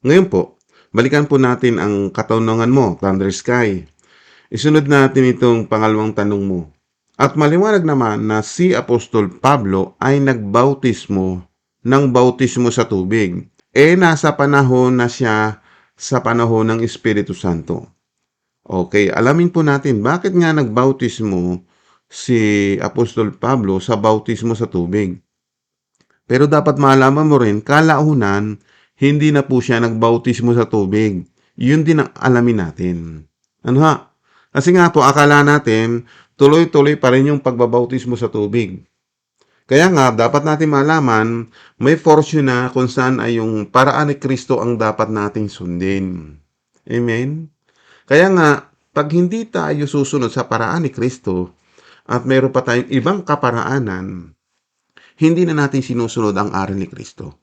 Ngayon po, balikan po natin ang katanungan mo, Thunder Sky. Isunod natin itong pangalawang tanong mo. At maliwanag naman na si Apostol Pablo ay nagbautismo ng bautismo sa tubig. E nasa panahon na siya sa panahon ng Espiritu Santo. Okay, alamin po natin bakit nga nagbautismo si Apostol Pablo sa bautismo sa tubig. Pero dapat malaman mo rin, kalaunan, hindi na po siya nagbautismo sa tubig. Yun din ang alamin natin. Ano ha? Kasi nga po, akala natin, tuloy-tuloy pa rin yung pagbabautismo sa tubig. Kaya nga, dapat natin malaman, may fortune na kung saan ay yung paraan ni Kristo ang dapat nating sundin. Amen? Kaya nga, pag hindi tayo susunod sa paraan ni Kristo, at mayroon pa tayong ibang kaparaanan, hindi na natin sinusunod ang aral ni Kristo.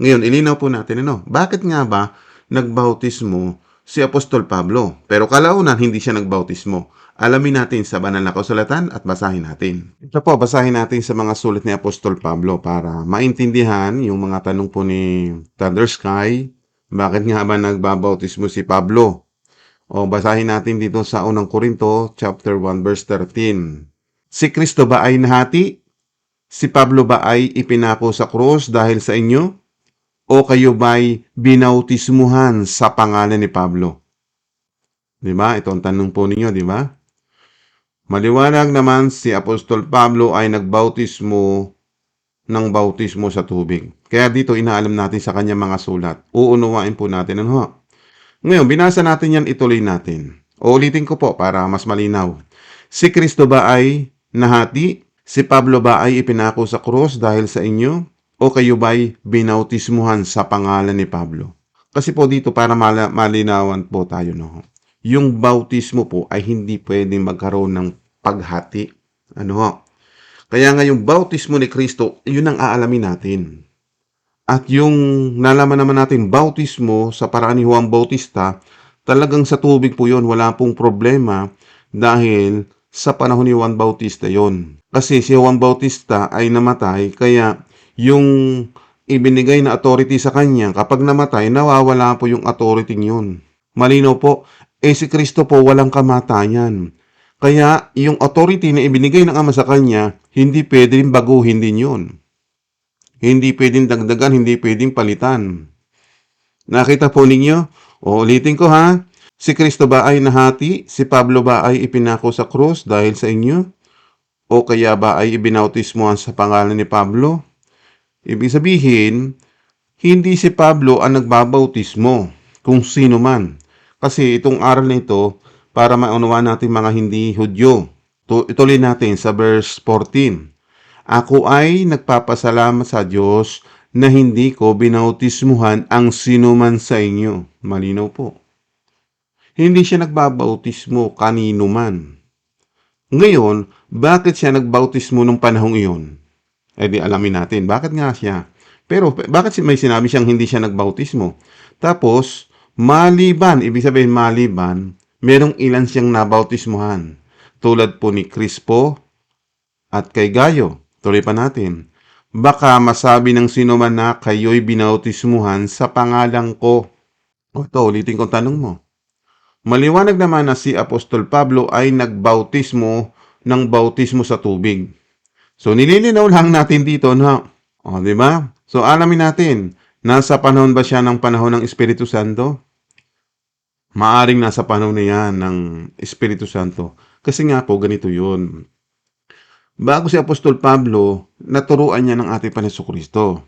Ngayon, ilinaw po natin ano, bakit nga ba nagbautismo si Apostol Pablo? Pero kalaunan, hindi siya nagbautismo. Alamin natin sa banal na kasulatan at basahin natin. Ito po, basahin natin sa mga sulat ni Apostol Pablo para maintindihan yung mga tanong po ni Thunder Sky. Bakit nga ba nagbabautismo si Pablo? O basahin natin dito sa unang Korinto, chapter 1, verse 13. Si Kristo ba ay nahati? Si Pablo ba ay ipinako sa krus dahil sa inyo? O kayo ba'y binautismuhan sa pangalan ni Pablo? Di ba? Ito ang tanong po ninyo, di ba? Maliwanag naman si Apostol Pablo ay nagbautismo ng bautismo sa tubig. Kaya dito inaalam natin sa kanya mga sulat. Uunawain po natin ano? Ngayon, binasa natin yan, ituloy natin. Uulitin ko po para mas malinaw. Si Kristo ba ay nahati? Si Pablo ba ay ipinako sa krus dahil sa inyo? O kayo ba'y binautismuhan sa pangalan ni Pablo? Kasi po dito para mala- malinawan po tayo no. Yung bautismo po ay hindi pwedeng magkaroon ng paghati. Ano? Kaya nga yung bautismo ni Kristo, yun ang aalamin natin. At yung nalaman naman natin, bautismo sa paraan ni Juan Bautista, talagang sa tubig po yun, wala pong problema dahil sa panahon ni Juan Bautista yon. Kasi si Juan Bautista ay namatay, kaya yung ibinigay na authority sa kanya, kapag namatay, nawawala po yung authority yun. Malinaw po, eh si Kristo po walang kamatayan. Kaya yung authority na ibinigay ng Ama sa kanya, hindi pwedeng baguhin din yun. Hindi pwedeng dagdagan, hindi pwedeng palitan. Nakita po ninyo? O ulitin ko ha. Si Kristo ba ay nahati? Si Pablo ba ay ipinako sa krus dahil sa inyo? O kaya ba ay ibinautismuhan sa pangalan ni Pablo? Ibig sabihin, hindi si Pablo ang nagbabautismo, kung sino man. Kasi itong aral na ito, para maunawaan natin mga hindi Hudyo. Tu- Ituloy natin sa verse 14. Ako ay nagpapasalamat sa Diyos na hindi ko binautismuhan ang sinuman sa inyo. Malinaw po. Hindi siya nagbabautismo kanino man. Ngayon, bakit siya nagbautismo nung panahong iyon? Eh di alamin natin, bakit nga siya? Pero bakit may sinabi siyang hindi siya nagbautismo? Tapos, maliban, ibig sabihin maliban, merong ilan siyang nabautismuhan. Tulad po ni Crispo at kay Gayo. Tuloy pa natin. Baka masabi ng sino man na kayo'y binautismuhan sa pangalan ko. O ito, ulitin ko ang tanong mo. Maliwanag naman na si Apostol Pablo ay nagbautismo ng bautismo sa tubig. So nililinaw lang natin dito na, o di ba? So alamin natin, nasa panahon ba siya ng panahon ng Espiritu Santo? Maaring nasa panahon na yan ng Espiritu Santo. Kasi nga po, ganito yun. Bago si Apostol Pablo, naturuan niya ng ating Panginoon Kristo.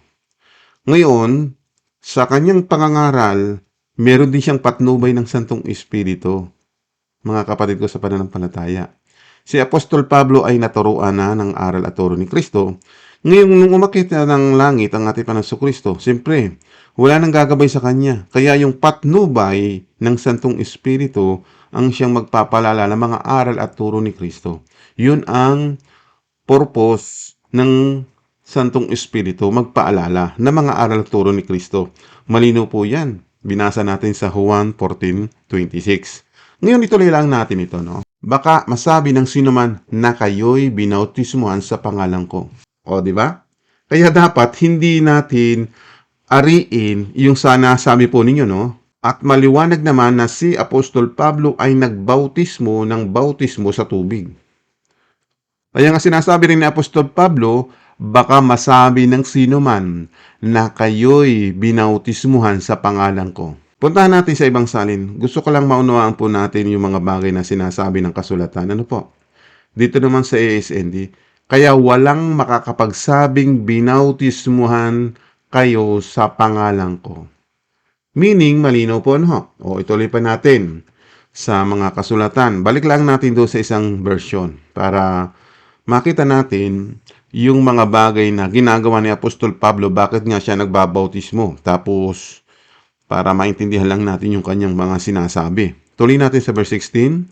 Ngayon, sa kanyang pangangaral, meron din siyang patnubay ng Santong Espiritu. Mga kapatid ko sa pananampalataya. Si Apostol Pablo ay naturuan na ng aral at turo ni Kristo. Ngayon, nung umakit na ng langit ang ating Panginoon Kristo, siyempre, wala nang gagabay sa kanya. Kaya yung patnubay ng Santong Espiritu ang siyang magpapalala ng mga aral at turo ni Kristo. Yun ang purpose ng Santong Espiritu magpaalala ng mga aral at turo ni Kristo. Malino po yan. Binasa natin sa Juan 14.26. Ngayon ituloy lang natin ito, no? Baka masabi ng sino man na kayo'y binautismuhan sa pangalan ko. O, di ba? Kaya dapat hindi natin ariin yung sana sabi po ninyo, no? At maliwanag naman na si Apostol Pablo ay nagbautismo ng bautismo sa tubig. Kaya nga sinasabi rin ni Apostol Pablo, baka masabi ng sino man na kayo'y binautismuhan sa pangalan ko. Puntahan natin sa ibang salin. Gusto ko lang maunawaan po natin yung mga bagay na sinasabi ng kasulatan. Ano po? Dito naman sa ASND, kaya walang makakapagsabing binautismuhan kayo sa pangalan ko. Meaning, malinaw po ano? O ituloy pa natin sa mga kasulatan. Balik lang natin doon sa isang version para makita natin yung mga bagay na ginagawa ni Apostol Pablo, bakit nga siya nagbabautismo. Tapos, para maintindihan lang natin yung kanyang mga sinasabi. Tuloy natin sa verse 16.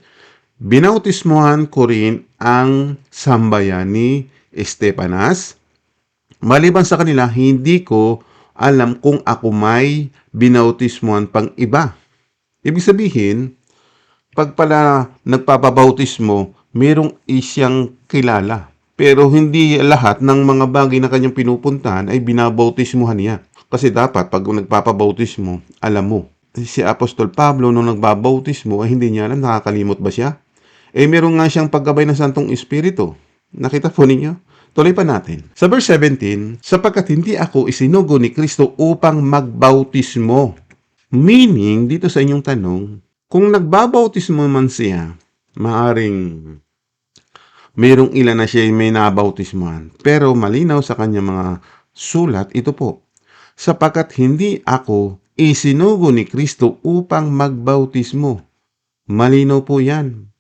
Binautismohan ko rin ang sambayan ni Estepanas. Maliban sa kanila, hindi ko alam kung ako may binautismohan pang iba. Ibig sabihin, pag pala nagpapabautismo, merong isyang kilala. Pero hindi lahat ng mga bagay na kanyang pinupuntahan ay binabautismuhan niya. Kasi dapat pag nagpapabautismo, alam mo. Si Apostol Pablo nung nagbabautismo ay hindi niya alam, nakakalimot ba siya? Eh meron nga siyang paggabay ng Santong Espiritu. Nakita po ninyo? Tuloy pa natin. Sa verse 17, sapagkat hindi ako isinugo ni Kristo upang magbautismo. Meaning, dito sa inyong tanong, kung nagbabautismo man siya, maaring mayroong ilan na siya ay may nabautismuhan. Pero malinaw sa kanya mga sulat, ito po. Sapagkat hindi ako isinugo ni Kristo upang magbautismo. Malinaw po yan.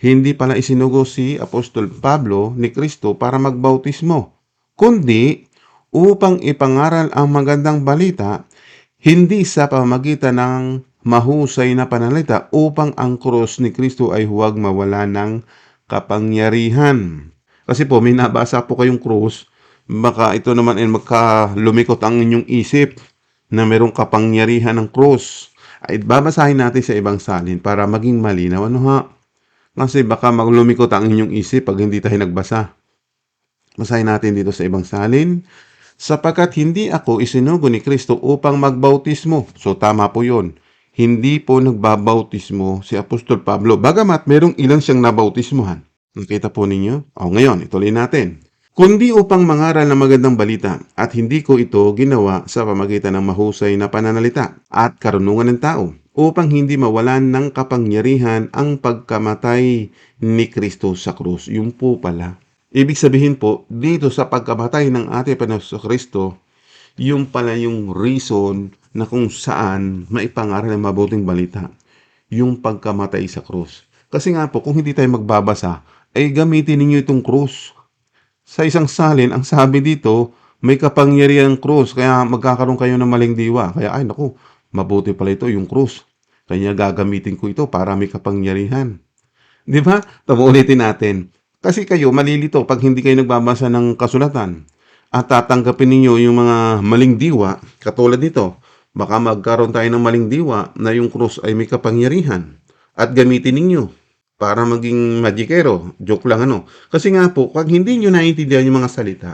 Hindi pala isinugo si Apostol Pablo ni Kristo para magbautismo, kundi upang ipangaral ang magandang balita hindi sa pamagitan ng mahusay na panalita upang ang krus ni Kristo ay huwag mawala ng kapangyarihan. Kasi po, may nabasa po kayong krus, baka ito naman ay magkalumikot ang inyong isip na merong kapangyarihan ng krus. Ay babasahin natin sa ibang salin para maging malinaw. Ano ha? Kasi baka maglumikot ang inyong isip pag hindi tayo nagbasa. Basahin natin dito sa ibang salin. Sapagkat hindi ako isinugo ni Kristo upang magbautismo. So tama po yun. Hindi po nagbabautismo si Apostol Pablo. Bagamat merong ilan siyang nabautismohan. Nakita po ninyo? O ngayon, ituloy natin. Kundi upang mangaral ng magandang balita at hindi ko ito ginawa sa pamagitan ng mahusay na pananalita at karunungan ng tao upang hindi mawalan ng kapangyarihan ang pagkamatay ni Kristo sa krus. Yung po pala. Ibig sabihin po, dito sa pagkamatay ng ating Panginoon Kristo, yung pala yung reason na kung saan maipangaral ang mabuting balita. Yung pagkamatay sa krus. Kasi nga po, kung hindi tayo magbabasa, ay gamitin ninyo itong krus. Sa isang salin, ang sabi dito, may kapangyarihan krus, kaya magkakaroon kayo ng maling diwa. Kaya ay naku, mabuti pala ito yung krus. Kanya gagamitin ko ito para may kapangyarihan. Di ba? Tama ulitin natin. Kasi kayo malilito pag hindi kayo nagbabasa ng kasulatan. At tatanggapin ninyo yung mga maling diwa, katulad nito. Baka magkaroon tayo ng maling diwa na yung krus ay may kapangyarihan. At gamitin ninyo para maging magikero. Joke lang ano. Kasi nga po, pag hindi nyo naiintindihan yung mga salita,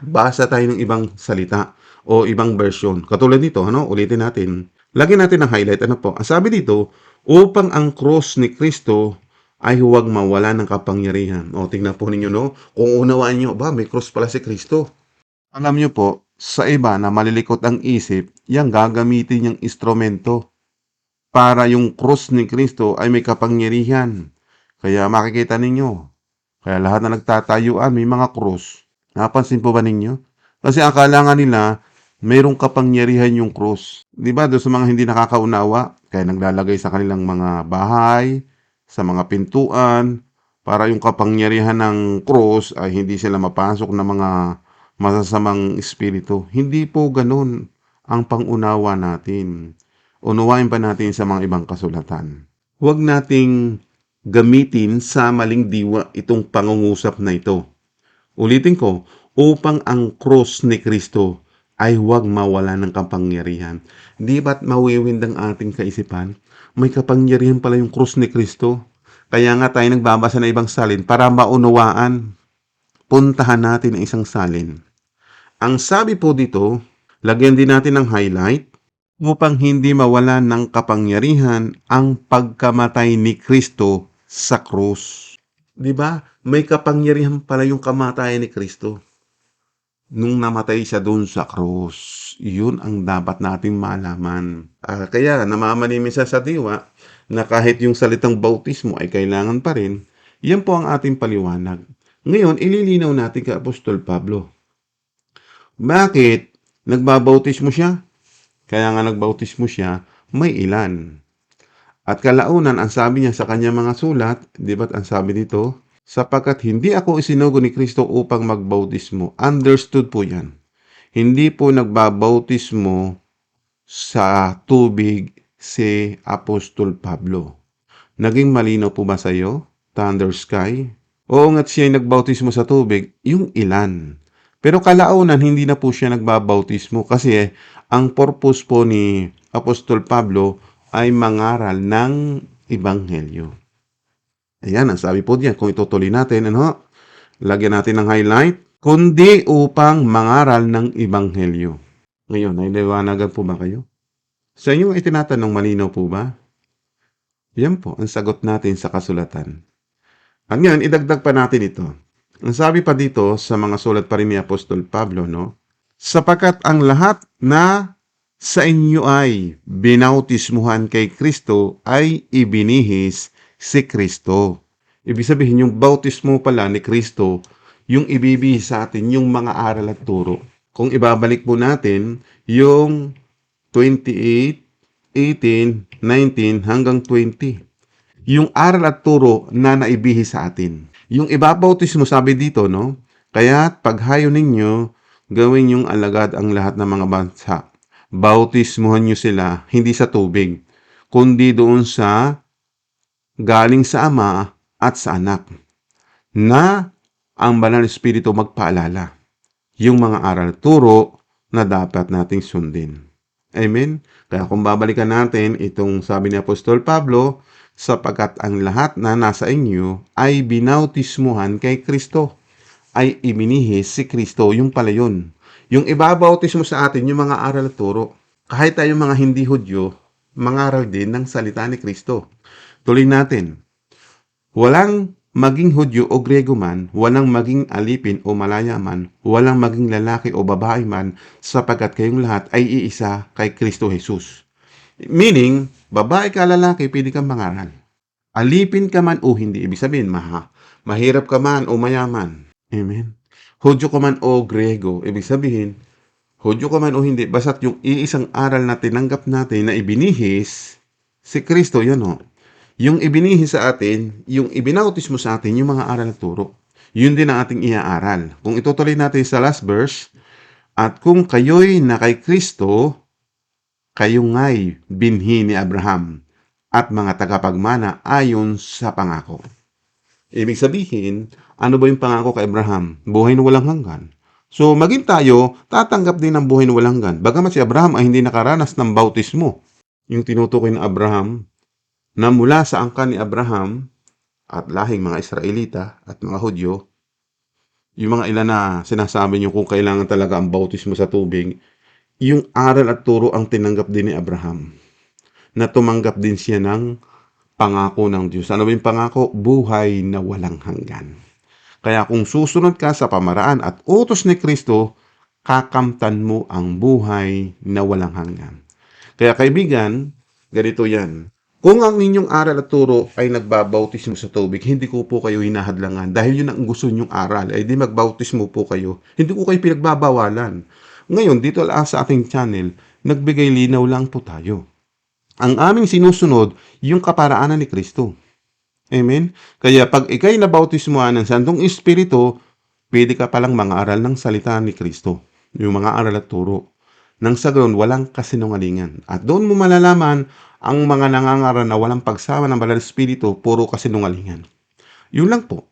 basa tayo ng ibang salita o ibang version. Katulad nito, ano? Ulitin natin. Lagyan natin ng highlight. Ano po? Ang sabi dito, upang ang cross ni Kristo ay huwag mawala ng kapangyarihan. O, tingnan po ninyo, no? Kung unawaan nyo, ba, may cross pala si Kristo. Alam nyo po, sa iba na malilikot ang isip, yan gagamitin yung instrumento para yung cross ni Kristo ay may kapangyarihan. Kaya makikita ninyo, kaya lahat na nagtatayuan may mga cross. Napansin po ba ninyo? Kasi akala nga nila, mayroong kapangyarihan yung cross. Di ba? Doon sa mga hindi nakakaunawa, kaya naglalagay sa kanilang mga bahay, sa mga pintuan, para yung kapangyarihan ng cross ay hindi sila mapasok ng mga masasamang espiritu. Hindi po ganun ang pangunawa natin. Unawain pa natin sa mga ibang kasulatan. Huwag nating gamitin sa maling diwa itong pangungusap na ito. Ulitin ko, upang ang cross ni Kristo ay huwag mawala ng kapangyarihan. Di ba't mawiwind ang ating kaisipan? May kapangyarihan pala yung cross ni Kristo. Kaya nga tayo nagbabasa ng ibang salin para maunawaan. Puntahan natin ang isang salin. Ang sabi po dito, Lagyan din natin ng highlight upang hindi mawalan ng kapangyarihan ang pagkamatay ni Kristo sa krus. 'Di ba? May kapangyarihan pala yung kamatayan ni Kristo. Nung namatay siya doon sa krus. Yun ang dapat nating malaman. Ah, kaya namamanimin siya sa diwa na kahit yung salitang bautismo ay kailangan pa rin. Yan po ang ating paliwanag. Ngayon, ililinaw natin kay Apostol Pablo. Bakit nagbabautismo siya? Kaya nga nagbautismo siya, may ilan. At kalaunan, ang sabi niya sa kanyang mga sulat, di ba't ang sabi dito? Sapagkat hindi ako isinugo ni Kristo upang magbautismo. Understood po yan. Hindi po nagbabautismo sa tubig si Apostol Pablo. Naging malinaw po ba sa iyo? Thunder Sky? Oo nga't siya ay nagbautismo sa tubig, yung ilan. Pero kalaunan, hindi na po siya nagbabautismo kasi ang purpose po ni Apostol Pablo ay mangaral ng Ebanghelyo. Ayan, ang sabi po diyan, kung itutuloy natin, ano, lagyan natin ng highlight, kundi upang mangaral ng Ebanghelyo. Ngayon, nailiwanagan po ba kayo? Sa inyo ay tinatanong malinaw po ba? Yan po ang sagot natin sa kasulatan. At ngayon, idagdag pa natin ito. Sabi pa dito sa mga sulat pa rin ni Apostol Pablo, no? Sapagkat ang lahat na sa inyo ay binautismuhan kay Kristo ay ibinihis si Kristo. Ibig sabihin, yung bautismo pala ni Kristo, yung ibibihis sa atin, yung mga aral at turo. Kung ibabalik po natin, yung 28, 18, 19 hanggang 20. Yung aral at turo na naibihis sa atin. Yung ibabautismo sabi dito, no? Kaya paghayo ninyo, gawin yung alagad ang lahat ng mga bansa. Bautismuhan nyo sila, hindi sa tubig, kundi doon sa galing sa Ama at sa Anak, na ang Banal na Espiritu magpaalala. Yung mga aral turo na dapat nating sundin. Amen? Kaya kung babalikan natin itong sabi ni Apostol Pablo, sapagkat ang lahat na nasa inyo ay binautismuhan kay Kristo, ay iminihis si Kristo, yung pala yun. Yung ibabautismo sa atin, yung mga aral at turo. Kahit tayong mga hindi Hudyo, mangaral din ng salita ni Kristo. Tuloy natin. Walang maging Hudyo o Grego man, walang maging alipin o malaya man, walang maging lalaki o babae man, sapagkat kayong lahat ay iisa kay Kristo Jesus. Meaning, babae ka lalaki, pwede kang mangaral. Alipin ka man o hindi, ibig sabihin, maha, mahirap ka man o mayaman. Amen. Hudyo ka man o Grego, ibig sabihin, Hudyo ka man o hindi, basta't yung iisang aral na tinanggap natin na ibinihis, si Kristo, yan o. Yung ibinihis sa atin, yung ibinautis mo sa atin, yung mga aral at turo. Yun din ang ating iaaral. Kung itutuloy natin sa last verse, at kung kayo'y na kay Kristo, kayo nga'y binhi ni Abraham at mga tagapagmana ayon sa pangako. Ibig sabihin, ano ba yung pangako kay Abraham? Buhay na walang hanggan. So, maging tayo, tatanggap din ng buhay na walang hanggan. Bagamat si Abraham ay hindi nakaranas ng bautismo. Yung tinutukoy ng Abraham, na mula sa angkan ni Abraham at lahing mga Israelita at mga Hudyo, yung mga ilan na sinasabi niyo kung kailangan talaga ang bautismo sa tubig, yung aral at turo ang tinanggap din ni Abraham. Na tumanggap din siya ng pangako ng Diyos. Ano ba yung pangako? Buhay na walang hanggan. Kaya kung susunod ka sa pamaraan at utos ni Kristo, kakamtan mo ang buhay na walang hanggan. Kaya kaibigan, ganito yan. Kung ang inyong aral at turo ay nagbabautismo sa tubig, hindi ko po kayo hinahadlangan. Dahil yun ang gusto nyong aral, ay di magbautismo po kayo. Hindi ko kayo pinagbabawalan. Ngayon, dito lang sa ating channel, nagbigay linaw lang po tayo. Ang aming sinusunod, yung kaparaanan ni Kristo. Amen? Kaya pag ikay nabautismuhan ng Santong Espiritu, pwede ka palang mga aral ng salita ni Kristo. Yung mga aral at turo. Nang sa gayon, walang kasinungalingan. At doon mo malalaman ang mga nangangaral na walang pagsama ng Banal na Espiritu, puro kasinungalingan. Yun lang po.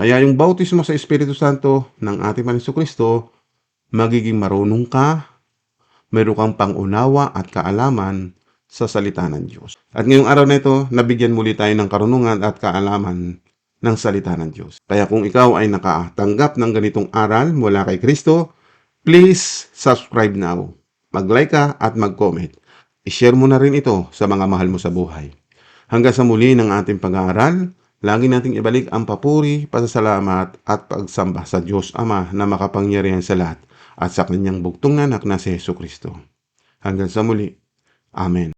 Kaya yung bautismo sa Espiritu Santo ng ating Panginoon Kristo, magiging marunong ka, meron kang pangunawa at kaalaman sa salita ng Diyos. At ngayong araw na ito, nabigyan muli tayo ng karunungan at kaalaman ng salita ng Diyos. Kaya kung ikaw ay nakatanggap ng ganitong aral mula kay Kristo, please subscribe now. Mag-like ka at mag-comment. I-share mo na rin ito sa mga mahal mo sa buhay. Hanggang sa muli ng ating pag-aaral, lagi nating ibalik ang papuri, pasasalamat at pagsamba sa Diyos Ama na makapangyarihan sa lahat at sa kanyang bugtong nanak na si Yesu Kristo. Hanggang sa muli. Amen.